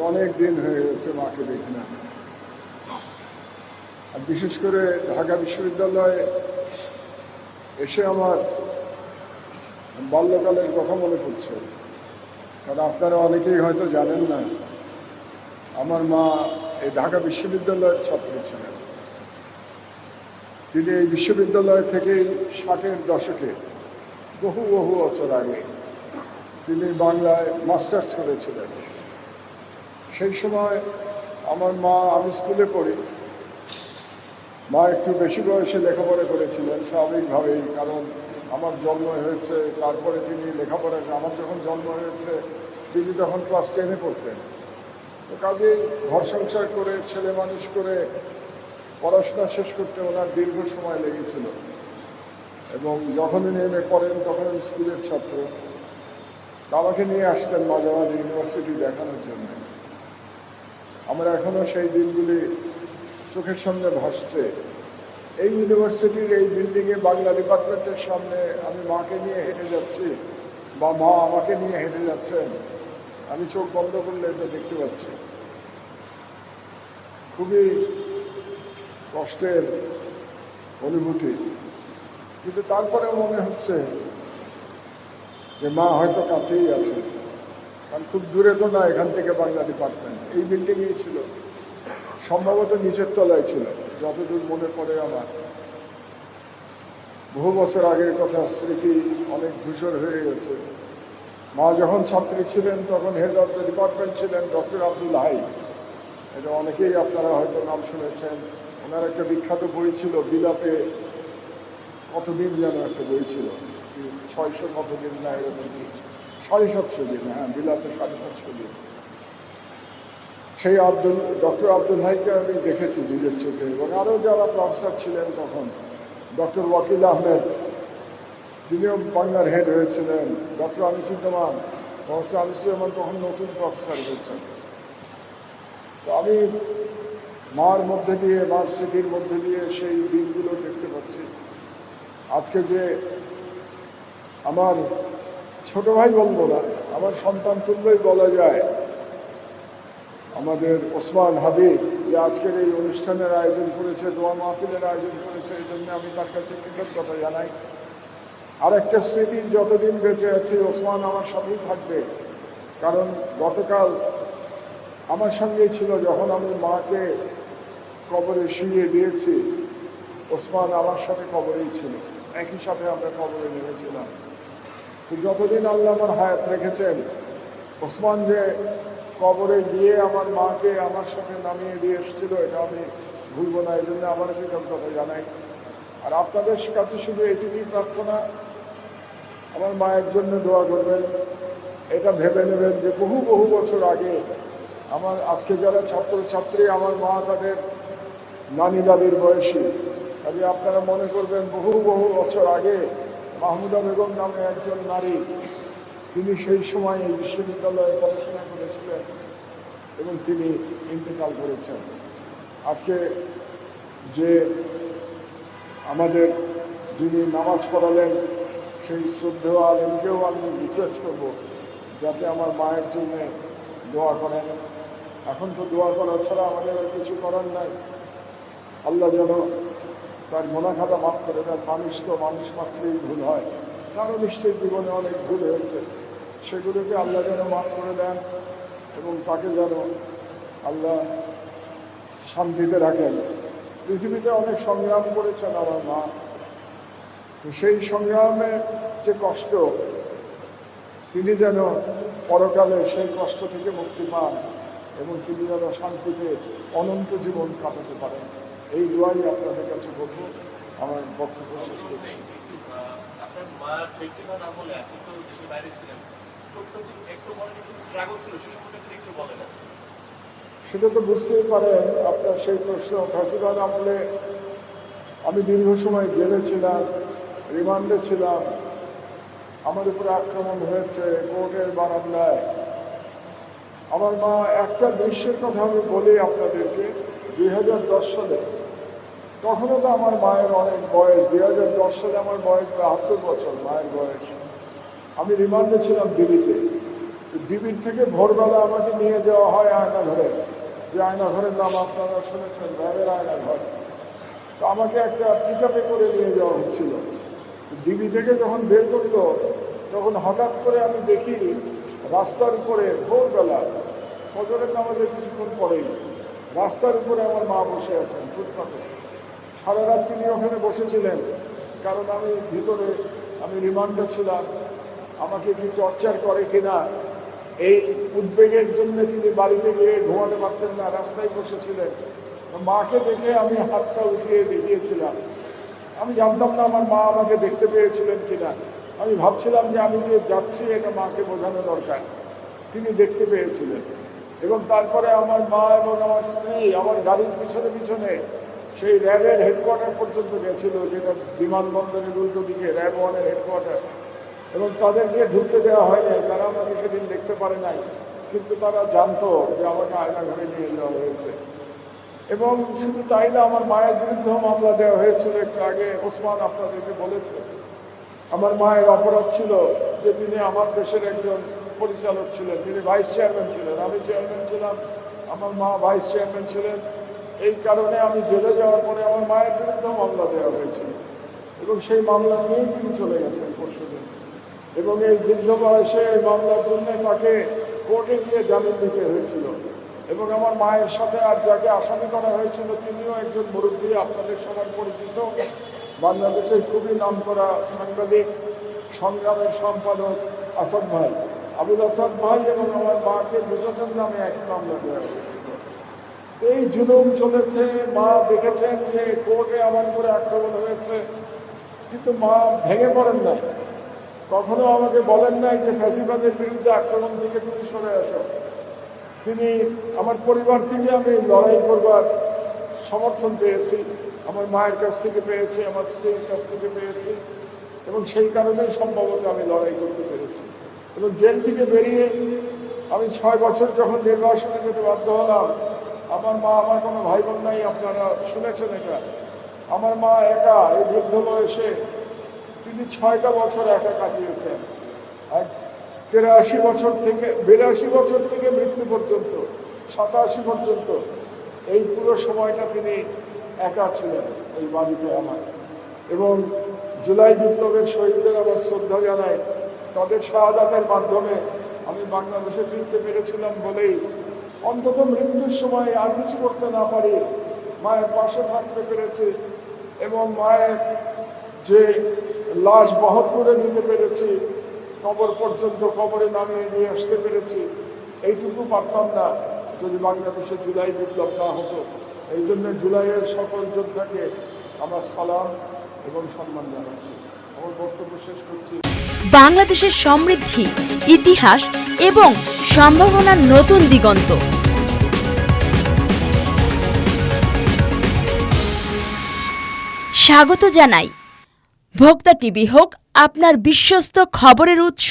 অনেক দিন হয়ে গেছে মাকে দেখি না। আর বিশেষ করে ঢাকা বিশ্ববিদ্যালয়ে এসে আমার বাল্যকালের কথা মনে পড়ছে। কারণ আপনারা অনেকেই হয়তো জানেন না, আমার মা এই ঢাকা বিশ্ববিদ্যালয়ের ছাত্র ছিলেন। তিনি এই বিশ্ববিদ্যালয় থেকেই ষাটের দশকে বহু বহু বছর আগে তিনি বাংলায় মাস্টার্স করেছিলেন। সেই সময় আমার মা, আমি স্কুলে পড়ি। মা একটু বেশি বয়সে লেখাপড়া করেছিলেন স্বাভাবিকভাবেই, কারণ আমার জন্ম হয়েছে, তারপরে তিনি লেখাপড়া, আমার যখন জন্ম হয়েছে, তিনি তখন ক্লাস টেনে পড়তেন। তো কাজেই ঘর সংসার করে, ছেলে মানুষ করে, পড়াশোনা শেষ করতে ওনার দীর্ঘ সময় লেগেছিল। এবং যখনই নেমে পড়েন, তখন স্কুলের ছাত্র। আমাকে নিয়ে আসতেন মাঝে মাঝে ইউনিভার্সিটি দেখানোর জন্য। আমরা এখনও সেই দিনগুলি চোখের সামনে ভাসছে। এই ইউনিভার্সিটির এই বিল্ডিংয়ে বাংলা ডিপার্টমেন্টের সামনে আমি মাকে নিয়ে হেঁটে যাচ্ছি, বা মা আমাকে নিয়ে হেঁটে যাচ্ছেন। আমি চোখ বন্ধ করলে এটা দেখতে পাচ্ছি। খুবই কষ্টের অনুভূতি। কিন্তু তারপরেও মনে হচ্ছে যে মা হয়তো কাছেই আছে। কারণ খুব দূরে তো না এখান থেকে বাংলা ডিপার্টমেন্ট। এই বিল্ডিংয়েই ছিল। সম্ভবত নিচের তলায় ছিল, যতদূর মনে পড়ে আমার। বহু বছর আগের কথা, স্মৃতি অনেক ধূসর হয়ে গেছে। মা যখন ছাত্রী ছিলেন, তখন হেড অফ দ্য ডিপার্টমেন্ট ছিলেন ডক্টর আব্দুল হাই। এটা অনেকেই আপনারা হয়তো নাম শুনেছেন। ওনার একটা বিখ্যাত বই ছিল, বিলাতে কতদিন যেন একটা বই ছিল। ছয়শো কতদিন না এরকম। সাড়ে সাতশো দিন হ্যাঁ বিলাতে সাড়ে সাতশো দিন সেই আব্দুল, ডক্টর আব্দুল হাইকে আমি দেখেছি নিজের চোখে এবং আরও যারা প্রফেসর ছিলেন তখন, ডক্টর ওয়াকিল আহমেদ, তিনিও বাংলার হেড হয়েছিলেন, ডক্টর আনিসুজ্জামান প্রফেসর আনিসুজ্জামান তখন নতুন প্রফেসর হয়েছেন। তো আমি মার মধ্যে দিয়ে, মার স্মৃতির মধ্যে দিয়ে সেই দিনগুলো দেখতে পাচ্ছি। আজকে যে আমার ছোট ভাই বলব না, আমার সন্তান তুল্যই বলা যায় আমাদের ওসমান হাবিব যে আজকের এই অনুষ্ঠানের আয়োজন করেছে, দোয়া মাহফিলের আয়োজন করেছে, এই জন্য আমি তার কাছে কৃতজ্ঞতা জানাই। আর একটা স্মৃতি, যতদিন বেঁচে আছে, ওসমান আমার সাথেই থাকবে। কারণ গতকাল আমার সঙ্গেই ছিল, যখন আমি মাকে কবরে শুয়ে দিয়েছি, ওসমান আমার সাথে কবরেই ছিল। একই সাথে আমরা কবরে নেমেছিলাম। যতদিন আল্লাহ আমার হায়াত রেখেছেন, ওসমান যে কবরে গিয়ে আমার মাকে আমার সঙ্গে নামিয়ে দিয়ে এসেছিল, এটা আমি ভুলবো না, এই জন্য আমার কৃতজ্ঞতা জানাই। আর আপনাদের কাছে শুধু এটুকুই প্রার্থনা, আমার মায়ের জন্য দোয়া করবেন। এটা ভেবে নেবেন যে বহু বহু বছর আগে আমার, আজকে যারা ছাত্রছাত্রী, আমার মা তাদের নানি দাদির বয়সী। কাজে আপনারা মনে করবেন বহু বহু বছর আগে মাহমুদা বেগম নামে একজন নারী তিনি সেই সময় এই বিশ্ববিদ্যালয়ে পড়াশোনা করেছিলেন এবং তিনি ইন্তেকাল করেছেন। আজকে যে আমাদের যিনি নামাজ পড়ালেন, সেই শ্রদ্ধেয় আলমকেও আমি রিকোয়েস্ট করব যাতে আমার মায়ের জন্য দোয়া করেন। এখন তো দোয়া করা ছাড়া আমাদের আর কিছু করার নাই। আল্লাহ যেন তার মোনাখাতা মাফ করে দেন। মানুষ তো মানুষ মাত্রেই ভুল হয়। তারও নিশ্চয়ই জীবনে অনেক ভুল হয়েছে। সেগুলোকে আল্লাহ যেন মাফ করে দেন এবং তাকে যেন আল্লাহ শান্তিতে রাখেন। পৃথিবীতে অনেক সংগ্রাম করেছেন আমার মা। তো সেই সংগ্রামে যে কষ্ট, তিনি যেন পরকালে সেই কষ্ট থেকে মুক্তি পান এবং তিনি যেন শান্তিতে অনন্ত জীবন কাটাতে পারেন। এই দোয়াই আপনাদের কাছে বলব। আমার বক্তব্য শেষ করছি। আপনার মার ফেস্টিভ্যাল আমলে আপনি তো দেশের বাইরে ছিলেন। সেটা তো বুঝতেই পারেন, আপনার সেই প্রশ্ন ফাঁসিবাদ আমলে আমি দীর্ঘ সময় জেলে ছিলাম, রিমান্ডে ছিলাম, আমার উপরে আক্রমণ হয়েছে, কোর্টের বারান্দায়। আমার মা একটা দৃশ্যের কথা আমি বলি আপনাদেরকে, দুই হাজার দশ সালে। তখনও তো আমার মায়ের অনেক বয়স, দুই হাজার দশ সালে আমার বয়স বাহাত্তর বছর, মায়ের বয়স। আমি রিমান্ডে ছিলাম দিল্লিতে ডিবির থেকে ভোরবেলা আমাকে নিয়ে যাওয়া হয় আয়না ঘরে যে আয়না ঘরের নাম আপনারা শুনেছেন র্যাবের আয়না ঘর তো আমাকে একটা পিক করে নিয়ে যাওয়া হচ্ছিল। ডিবি থেকে যখন বের করল, তখন হঠাৎ করে আমি দেখি রাস্তার উপরে ভোরবেলা ফজরের নামাজের কিছুক্ষণ পরেই রাস্তার উপরে আমার মা বসে আছেন ফুটপাতে। সারা রাত তিনি ওখানে বসেছিলেন, কারণ আমি ভিতরে, আমি রিমান্ডে ছিলাম। আমাকে কি টর্চার করে কিনা? এই উদ্বেগের জন্য তিনি বাড়িতে গিয়ে ঘুমাতে পারতেন না, রাস্তায় বসেছিলেন। মাকে দেখে আমি হাতটা উঠিয়ে দেখিয়েছিলাম। আমি জানতাম না আমার মা আমাকে দেখতে পেয়েছিলেন কিনা। আমি ভাবছিলাম যে আমি যে যাচ্ছি, এটা মাকে বোঝানো দরকার। তিনি দেখতে পেয়েছিলেন। এবং তারপরে আমার মা এবং আমার স্ত্রী আমার গাড়ির পিছনে পিছনে সেই র্যাবের হেডকোয়ার্টার পর্যন্ত গেছিল, যেটা বিমানবন্দরের উল্টো দিকে, র্যাব ওয়ানের হেডকোয়ার্টার এবং তাদেরকে ঢুকতে দেওয়া হয় নাই। তারা আমাকে সেদিন দেখতে পারে নাই। কিন্তু তারা জানতো যে আমাকে আয়না ঘরে নিয়ে যাওয়া হয়েছে। এবং শুধু তাই না, আমার মায়ের বিরুদ্ধেও মামলা দেওয়া হয়েছিল। একটু আগে ওসমান আপনাদেরকে বলেছে। আমার মায়ের অপরাধ ছিল যে তিনি আমার দেশের একজন পরিচালক ছিলেন। তিনি ভাইস চেয়ারম্যান ছিলেন। আমি চেয়ারম্যান ছিলাম। আমার মা ভাইস চেয়ারম্যান ছিলেন। এই কারণে আমি জেলে যাওয়ার পরে আমার মায়ের বিরুদ্ধেও মামলা দেওয়া হয়েছিল। এবং সেই মামলা নিয়েই তিনি চলে গেছেন পরশুদিন। এবং এই বৃদ্ধ বয়সে মামলার জন্য তাকে কোর্টে গিয়ে জামিন দিতে হয়েছিল। এবং আমার মায়ের সাথে আর যাকে আসামি করা হয়েছিল, তিনিও একজন মুরব্বী, আপনাদের সবার পরিচিত। বাংলাদেশের খুবই নামকরা সাংবাদিক, সংগ্রামের সম্পাদক আসাদ ভাই। আবুল আসাদ ভাই এবং আমার মাকে দুজনের নামে একই মামলা দেওয়া হয়েছিল। এই জুলুম চলেছে, মা দেখেছেন যে কোর্টে আমার করে আক্রমণ হয়েছে, কিন্তু মা ভেঙে পড়েন নাই কখনো আমাকে বলেন নাই যে ফ্যাসিবাদের বিরুদ্ধে আক্রমণ থেকে তুমি সরে আসো। তিনি, আমার পরিবার থেকে আমি লড়াই করবার সমর্থন পেয়েছি। আমার মায়ের কাছ থেকে পেয়েছি, আমার স্ত্রীর কাছ থেকে পেয়েছি। এবং সেই কারণেই সম্ভবত আমি লড়াই করতে পেরেছি। এবং জেল থেকে বেরিয়ে আমি ছয় বছর যখন নির্বাসনে যেতে বাধ্য হলাম, আমার মা, আমার কোনো ভাই বোন নাই, আপনারা শুনেছেন এটা। আমার মা একা, এই বৃদ্ধ বয়সে তিনি ছয়টা বছর একা কাটিয়েছেন। আর তেরাশি বছর থেকে, বিরাশি বছর থেকে মৃত্যু পর্যন্ত, সাতাশি পর্যন্ত এই পুরো সময়টা তিনি একা ছিলেন ওই বাড়িতে আমার। এবং জুলাই বিপ্লবের শহীদদের আমার শ্রদ্ধা জানাই। তাদের শাহাদাতের মাধ্যমে আমি বাংলাদেশে ফিরতে পেরেছিলাম বলেই অন্তত মৃত্যুর সময় আর কিছু করতে না পারি মায়ের পাশে থাকতে পেরেছি। এবং মায়ের যে লাশ বহন করে নিতে পেরেছি। কবর পর্যন্ত কবরে নামিয়ে নিয়ে আসতে পেরেছি। এইটুকু পারতাম না। যদি বাংলাদেশে জুলাই বিপ্লব না হতো, এই জন্য জুলাইয়ের সকল যোদ্ধাকে আমার সালাম এবং সম্মান জানাচ্ছি। আমার বক্তব্য শেষ করছি। বাংলাদেশের সমৃদ্ধি, ইতিহাস এবং সম্ভাবনার নতুন দিগন্ত। স্বাগত জানাই ভোক্তা টিভি হোক আপনার বিশ্বস্ত খবরের উৎস।